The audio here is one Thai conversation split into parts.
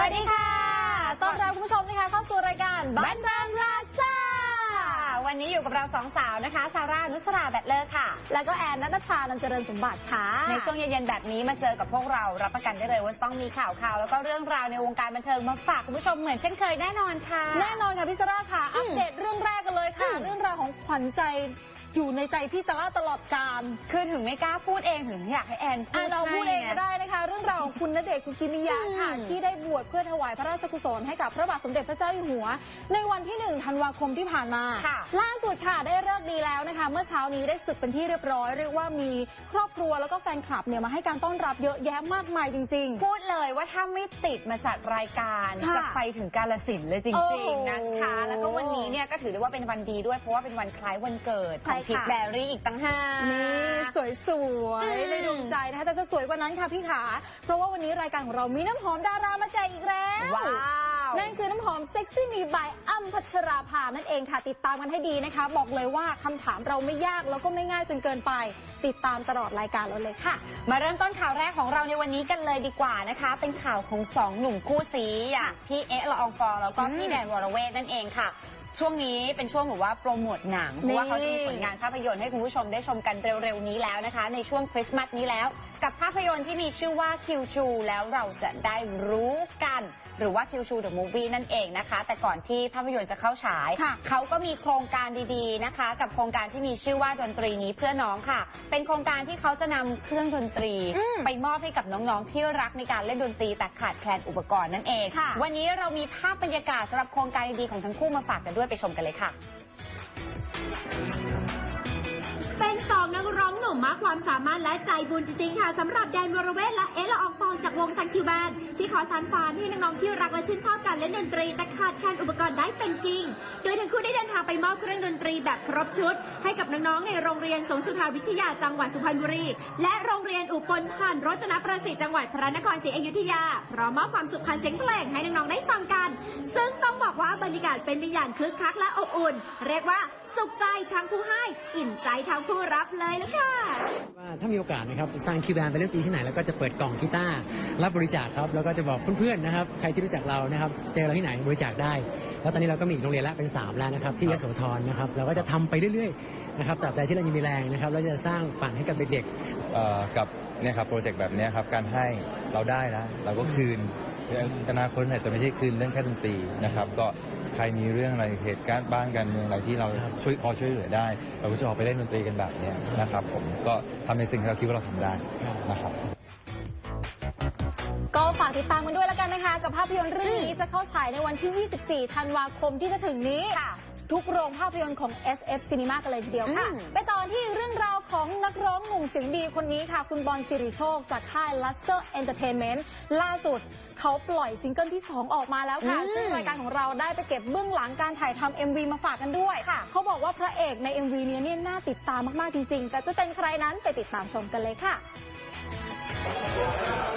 วัสดีค่ะต้อนรับคุณผู้ชมนะคะเข้าสู่รายการบันเทิงราซาวันนี้อยู่กับเราสองสาวนะคะ ซาร่า นุสราแบตเลอร์ค่ะ แล้วก็แอนนัทชาลันเจริญสมบัติค่ะ ในช่วงเย็นๆแบบนี้มาเจอกับพวกเรารับประกันได้เลยว่าต้องมีข่าวข่าวแล้วก็เรื่องราวในวงการบันเทิงมาฝากคุณผู้ชมเหมือนเช่นเคยแน่นอนค่ะ แน่นอนค่ะพี่ซาร่าค่ะ อัปเดตเรื่องแรกกันเลยค่ะ เรื่องราวของขวัญใจ อยู่ในใจพี่ซาร่าตลอดกาลคือถึงไม่กล้าพูดเองถึงอยากให้แอนพูอะดเราพูดเองให้ก็ได้นะคะ เรื่องราวของคุณณเดชน์คุกิมิยะค่ะอืมที่ได้บวชเพื่อถวายพระราชกุศลให้กับพระบาทสมเด็จพระเจ้าอยู่หัว ในวันที่1ธันวาคมที่ผ่านมา ค่ะล่าสุดค่ะได้เลิกษ์ดีแล้วนะคะ เมื่อเช้านี้ได้ศึกเป็นที่เรียบร้อยเรียกว่ามีครอบครัวแล้วก็แฟนคลับเนี่ยมาให้การต้อนรับเยอะแยะมากมายจริง ๆ พูดเลยว่าถ้าไม่ติดมาจัดรายการค่ะจะไปถึงกาลสินธุ์เลยจโอ้ริงโหๆนะคะแล้วก็วันนี้เนี่ยก็ถือได้ว่าเป็นวันดีด้วยเพราะว่าเป็นวันคล้ายวันเกิดขใช่องค่ะทิพย์แบรี่อีกตั้งห้านี่สวยสวยอืมในดวงใจนะคะแต่จะสวยกว่านั้นค่ะพี่ขา เพราะว่าวันนี้รายการของเรามีน้ำหอมดารามาแจกอีกแล้วว้าวนั่นคือน้ำหอมเซ็กซี่มีบายอ้ำพัชราภานั่นเองค่ะติดตามกันให้ดีนะคะ บอกเลยว่าคำถามเราไม่ยากแล้วก็ไม่ง่ายจนเกินไป ติดตามตลอดรายการเราเลยค่ะ มาเริ่มต้นข่าวแรกของเราในวันนี้กันเลยดีกว่านะคะ เป็นข่าวของสองหนุ่มคู่ซีอย่างพี่เอ๊ะละอองฟองแล้วก็พี่อืมแดนวรเวทนั่นเองค่ะ ช่วงนี้เป็นช่วงแบบว่าโปรโมทหนัง เพราะว่าเขาจะมีผลงานภาพยนตร์ให้คุณผู้ชมได้ชมกันเร็วๆนี้แล้วนะคะ ในช่วงคริสต์มาสนี้แล้ว กับภาพยนตร์ที่มีชื่อว่าคิวชูแล้วเราจะได้รู้กัน หรือว่าคิวชูเดอะมูฟวี่นั่นเองนะคะ แต่ก่อนที่ภาพยนตร์จะเข้าฉาย ค่ะเขาก็มีโครงการดีๆนะคะ กับโครงการที่มีชื่อว่าดนตรีนี้เพื่อน้องค่ะ เป็นโครงการที่เขาจะนำเครื่องดนตรี อืมไปมอบให้กับน้องๆที่รักในการเล่นดนตรีแต่ขาดแคลนอุปกรณ์นั่นเอง ค่ะ วันนี้เรามีภาพบรรยากาศสำหรับโครงการดีๆของทั้งคู่มาฝากกันด้วยไปชมกันเลยค่ะเป็นสอง นุ่มมากความสามารถและใจบุญจริงๆค่ะสำหรับแดนวรเวทและเอลละอองฟองจากวงซันคิวแบนที่ขอสานฝันให้น้องๆที่รักและชื่นชอบการเล่นดนตรี แต่ขาดแคลนอุปกรณ์ได้เป็นจริง โดยทั้งคู่ได้เดินทางไปมอบเครื่องดนตรีแบบครบชุด ให้กับน้องๆในโรงเรียนสงสุธาวิทยาจังหวัดสุพรรณบุรี และโรงเรียนอุปนพันธ์รจนประสิทธิ์จังหวัดพระนครศรีอยุธยาพร้อมมอบความสุขผ่านเสียงเพลงให้น้องๆได้ฟังกัน ซึ่งต้องบอกว่าบรรยากาศเป็นไปอย่างคึกคักและอบอุ่น เรียกว่า สุขใจทั้งผู้ให้ อิ่มใจทั้งผู้รับเลยละค่ะ ว่าถ้ามีโอกาสนะครับสร้างคิวแบนไปเล่นดนตรีที่ไหนแล้วก็จะเปิดกล่องกีตาร์รับบริจาคครับแล้วก็จะบอกเพื่อนๆนะครับใครที่รู้จักเรานะครับเจอเราที่ไหนบริจาคได้ แล้วตอนนี้เราก็มีอีกโรงเรียนแล้วเป็น 3 แล้วนะครับที่ยโสธรนะครับเราก็จะทำไปเรื่อยๆนะครับตราบใดที่เรายังมีแรงนะครับเราจะสร้างฝันให้กับเด็กๆเอ่อกับเนี่ยครับโปรเจกต์แบบเนี้ยครับการให้เราได้นะเราก็คืนอนาคตอาจจะไม่ใช่คืนเรื่องแค่ดนตรีนะครับ ก็ ใครมีเรื่องอะไรเหตุการณ์บ้านการเมืองอะไรที่เราช่วยพอช่วยเหลือได้ เราก็จะออกไปเล่นดนตรีกันแบบเนี้ยนะครับ ผมก็ทำในสิ่งที่เราคิดว่าเราทำได้นะครับก็ฝากติดตามกันด้วยแล้วกันนะคะ กับภาพยนตร์เรื่องนี้จะเข้าฉายในวันที่ 24 ธันวาคมที่จะถึงนี้ ทุกโรงภาพยนตร์ของ SF Cinema กันเลยทีเดียวค่ะอืมไปต่อที่เรื่องราวของนักร้องหนุ่มเสียงดีคนนี้ค่ะ คุณบอลสิริโชค จากค่าย Luster Entertainment ล่าสุดเขาปล่อยซิงเกิลที่ 2 ออกมาแล้วค่ะอืมซึ่งรายการของเราได้ไปเก็บเบื้องหลังการถ่ายทำ MV มาฝากกันด้วยค่ะเขาบอกว่าพระเอกใน MV เนี้เนี่ยน่าติดตามมาก ๆ จริง ๆ แต่จะเป็นใครนั้นไปติดตามชมกันเลยค่ะหลั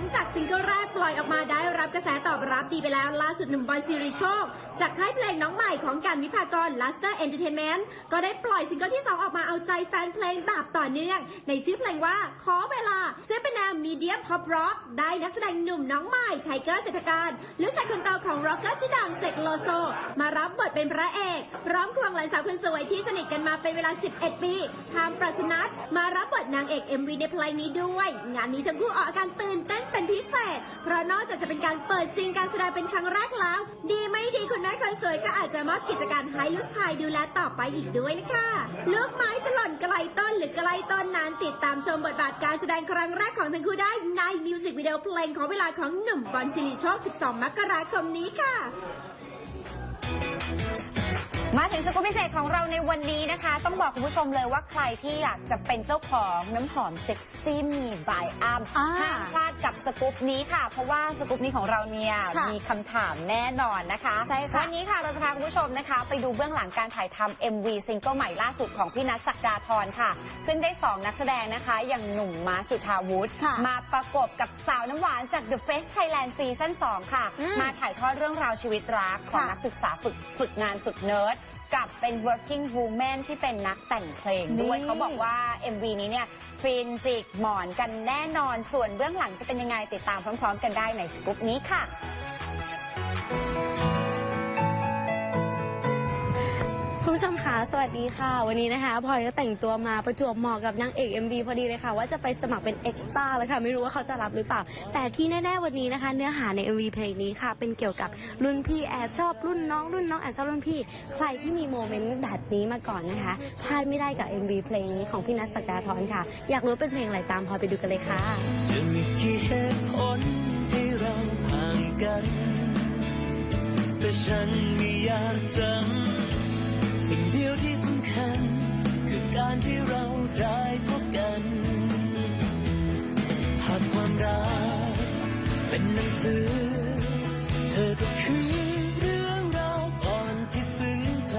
งจากซิงเกิลแรกปล่อยออกมาได้รับกระแสตอบรับดีไปแล้ว ล่าสุดหนุ่มบอยซีริโชค จากค่ายเพลงน้องใหม่ของการวิพากร Luster Entertainment ก็ได้ปล่อยซิงเกิลที่ 2 ออกมาเอาใจแฟนเพลงแบบต่อเนื่อง ในชื่อเพลงว่าขอเวลาซึ่งเป็นแนวมีเดียมพอปร็อกได้นักแสดงหนุ่มน้องใหม่ไทเกอร์เศรษฐการลูกชายคนโตของร็อกเกอร์ชื่อดังเสกโลโซ มารับบทเป็นพระเอกพร้อมควงหลานสาวคนสวยที่สนิทกันมาเป็นเวลา 11 ปีทามปรัชนัทมารับบทนางเอก MV ในเพลงนี้ด้วย งานนี้ทั้งคู่ออกอาการตื่นเต้นเป็นพิเศษ เพราะนอกจากจะเป็นการเปิดซีนการแสดงเป็นครั้งแรกแล้ว ดีไม่ดีคุณแม่คนสวยก็อาจจะมอบกิจการให้ลูกชายดูแลต่อไปอีกด้วยนะคะลูกไม้จะหล่นไกลต้นหรือไกลต้นนั้นติดตามชมบทบาทการแสดงครั้งแรกของทั้งคู่ได้ในมิวสิกวิดีโอเพลงของเวลาของหนุ่มบอลซิริโชค 12 มกราคมนี้ค่ะมา สกู๊ปพิเศษของเราในวันนี้นะคะ ต้องบอกคุณผู้ชมเลยว่าใครที่อยากจะเป็นเจ้าของน้ำหอมเซ็กซี่มีบายอัมห้ามพลาดกับสกูปนี้ค่ะ เพราะว่าสกูปนี้ของเราเนี่ยมีคำถามแน่นอนนะคะใช่ค่ะวันนี้ค่ะเราจะพาคุณผู้ชมนะคะ ไปดูเบื้องหลังการถ่ายทำ MV ซิงเกิลใหม่ล่าสุดของพี่นัทศักดาธรค่ะ ซึ่งได้สองนักแสดงนะคะ อย่างหนุ่มมาร์คจุธาวุฒิมาประกบกับสาวน้ำหวานจาก The Face Thailand Season 2ค่ะมมาถ่ายทอดเรื่องราวชีวิตรักของนักศึกษาฝึกฝึกงานสุดเนิร์ดกับเป็น working woman ที่เป็นนักแต่งเพลงด้วยนี่ เขาบอกว่า MV นี้เนี่ยฟินจิกหมอนกันแน่นอนส่วนเบื้องหลังจะเป็นยังไงติดตามพร้อม ๆ กันได้ในสกู๊ปนี้ค่ะ คุณผู้ชมคะสวัสดีค่ะ วันนี้นะคะพลอยก็แต่งตัวมาประจวบเหมาะกับนางเอก MV พอดีเลยค่ะ ว่าจะไปสมัครเป็นเอ็กซ์ต้าแล้วค่ะ ไม่รู้ว่าเขาจะรับหรือเปล่า แต่ที่แน่ๆวันนี้นะคะ เนื้อหาใน MV เพลงนี้ค่ะ เป็นเกี่ยวกับรุ่นพี่แอบชอบรุ่นน้องรุ่นน้องแอบชอบรุ่นพี่ ใครที่มีโมเมนต์แบบนี้มาก่อนนะคะพลาดไม่ได้กับ MV เพลงนี้ของพี่นัทสักดาทรค่ะ อยากรู้เป็นเพลงอะไรตามพลอยไปดูกันเลยค่ะจะมีกี่เหตุผลให้เราห่างกันแต่ฉันไม่อยากจำ สิ่งเดียวที่สำคัญ คือการที่เราได้พบกัน หากความรักเป็นหนังสือ เธอก็คือเรื่องราวก่อนที่ซึ้งใจ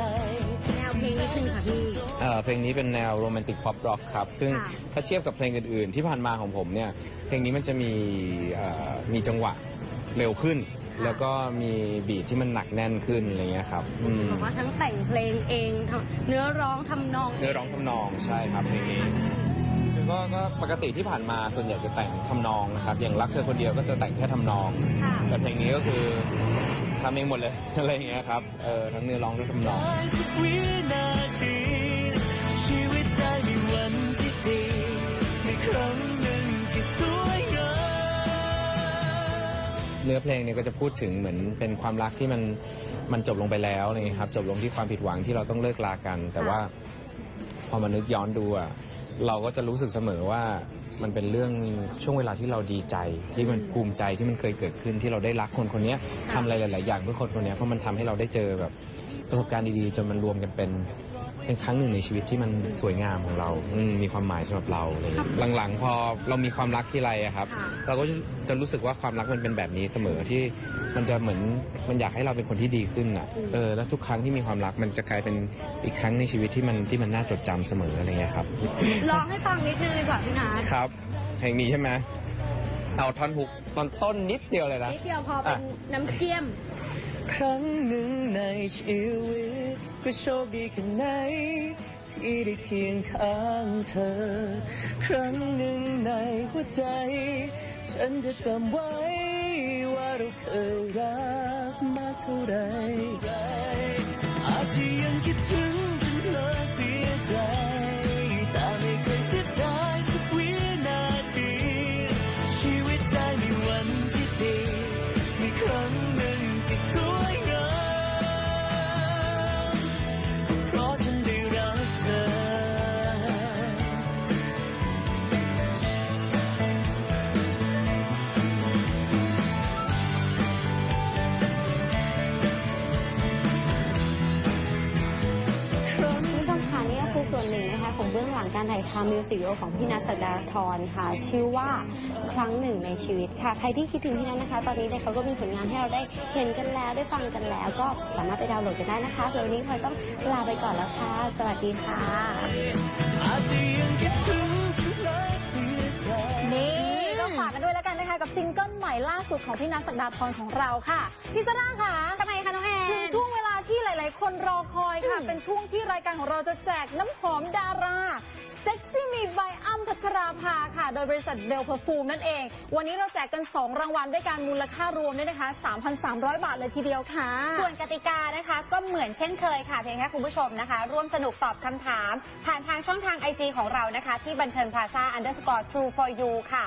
แนวเพลงนี้คือค่ะพี่ เอ่อเพลงนี้เป็นแนวโรแมนติก p อ p ร็อกครับ ซึ่งค่ะ ถ้าเทียบกับเพลงอื่นๆ ที่ผ่านมาของผมเนี่ย เพลงนี้มันจะมีเอ่อมีจังหวะเร็วขึ้น แล้วก็มีบีทที่มันหนักแน่นขึ้นอะไรเงี้ยครับอืมบอกว่าทั้งแต่งเพลงเองทั้งเนื้อร้องทำนองเนื้อร้องทำนองใช่ครับเพลงนี้คือก็ก็ปกติที่ผ่านมาส่วนใหญ่จะแต่งทำนองนะครับ อย่างรักเธอคนเดียวก็จะแต่งแค่ทำนอง ค่ะแต่เพลงนี้ก็คือทำเองหมดเลย อะไรอย่างเงี้ยครับเออทั้งเนื้อร้องทั้งทำนองได้สักวินา นื้อเพลงเนี่ยก็จะพูดถึงเหมือนเป็นความรักที่มันมันจบลงไปแล้วอะไรเงี้ยครับจบลงที่ความผิดหวังที่เราต้องเลิกลากัน แต่ว่าพอมานึกย้อนดูอะเราก็จะรู้สึกเสมอว่ามันเป็นเรื่องช่วงเวลาที่เราดีใจ ที่มันภูมิใจที่มันเคยเกิดขึ้นที่เราได้รักคนคนเนี้ยทำอะไรหลาย ๆ อย่างเพื่อคนคนเนี้ยเพราะมันทำให้เราได้เจอแบบประสบการณ์ดี ๆ จนมันรวมกันเป็น เป็นครั้งหนึ่งในชีวิตที่มันสวยงามของเราอืมมีความหมายสำหรับเราอะไรเลยหลังๆ พอเรามีความรักที่ไรอะครับค่ะเราก็จะรู้สึกว่าความรักมันเป็นแบบนี้เสมอที่มันจะเหมือนมันอยากให้เราเป็นคนที่ดีขึ้นอะเออแล้วทุกครั้งที่มีความรักมันจะกลายเป็นอีกครั้งในชีวิตที่มันที่มันน่าจดจำเสมออะไรเงี้ยครับร้องให้ฟังนิดนึงดีกว่าพี่นัทครับเพลงนี้ใช่ไหมเอาท่อนฮุกตอนต้นนิดเดียวเลยนะ นิดเดียวพอเป็นน้ำเจียม ครั้งหนึ่งในชีวิตก็โชคดีแค่ไหนที่ได้เคียงข้างเธอ ครั้งหนึ่งในหัวใจ ฉันจะจำไว้ว่าเราเคยรักมาเท่าไรอาจจะยังคิดถึง เบื้องหลังการถ่ายทำมิวสิกวิดีโอของพี่นัทสักดาธรค่ะ ชื่อว่าครั้งหนึ่งในชีวิตค่ะ ใครที่คิดถึงพี่นัทนะคะ ตอนนี้เนี่ยเขาก็มีผลงานให้เราได้เห็นกันแล้วได้ฟังกันแล้ว ก็สามารถไปดาวน์โหลดกันได้นะคะส่วนวันนี้พลอยต้องลาไปก่อนแล้วค่ะ สวัสดีค่ะอาจจะยังคิดถึงฉันและเสียใจนี่ก็ฝากกันด้วยแล้วกันนะคะกับซิงเกิลใหม่ล่าสุดของพี่นัทสักดาพรของเราค่ะพี่ซาร่าค่ะทำไมคะน้องแอถึงนช่วงเวลา ที่หลาย ๆ คนรอคอยค่ะอืมเป็นช่วงที่รายการของเราจะแจกน้ำหอมดาราเซ็กซี่มีใบอ้ำพัชราภาค่ะ โดยบริษัทเดลเพอร์ฟูมนั่นเอง วันนี้เราแจกกัน 2 รางวัลด้วยการมูลค่ารวมเนี่ยนะคะ 3,300 บาทเลยทีเดียวค่ะ ส่วนกติกานะคะก็เหมือนเช่นเคยค่ะ เพียงแค่คุณผู้ชมนะคะ ร่วมสนุกตอบคำถาม ผ่านทางช่องทาง IG ของเรานะคะ ที่บันเทิงพลาซ่า underscore true for you ค่ะ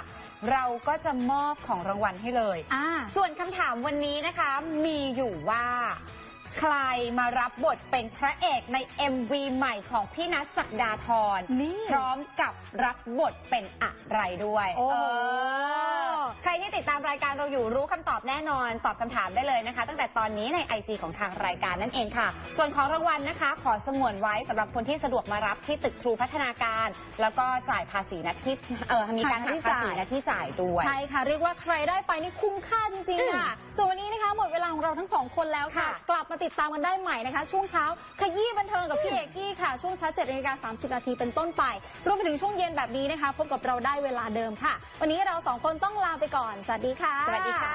เราก็จะมอบของรางวัลให้เลย อ่า ส่วนคำถามวันนี้นะคะมีอยู่ว่า ใครมารับบทเป็นพระเอกใน MV ใหม่ของพี่นัทศักดาธรนี่พร้อมกับรับบทเป็นอะไรด้วยโอ้โหเออใครที่ติดตามรายการเราอยู่รู้คำตอบแน่นอน ตอบคำถามได้เลยนะคะ ตั้งแต่ตอนนี้ใน IG ของทางรายการนั่นเองค่ะ ส่วนของรางวัลนะคะ ขอสงวนไว้สำหรับคนที่สะดวกมารับที่ตึกทรูพัฒนาการ แล้วก็จ่ายภาษีณที่เออมีการหักภาษีณที่จ่ายด้วย ใช่ค่ะ เรียกว่าใครได้ไปนี่คุ้มค่าจริงๆค่ะส่วนวันนี้นะคะหมดเวลาของเราทั้งสองคนแล้วค่ะ ค่ะ กลับมาติดตามกันได้ใหม่นะคะ ช่วงเช้าขยี้บันเทิงกับพี่เอกกี้ค่ะ ช่วงเช้า7นาฬิกา30นาทีเป็นต้นไปรวมไปถึงช่วงเย็นแบบนี้นะคะ พบกับเราได้เวลาเดิมค่ะ วันนี้เราสองคนต้องลาไปก่อน สวัสดีค่ะ สวัสดีค่ะ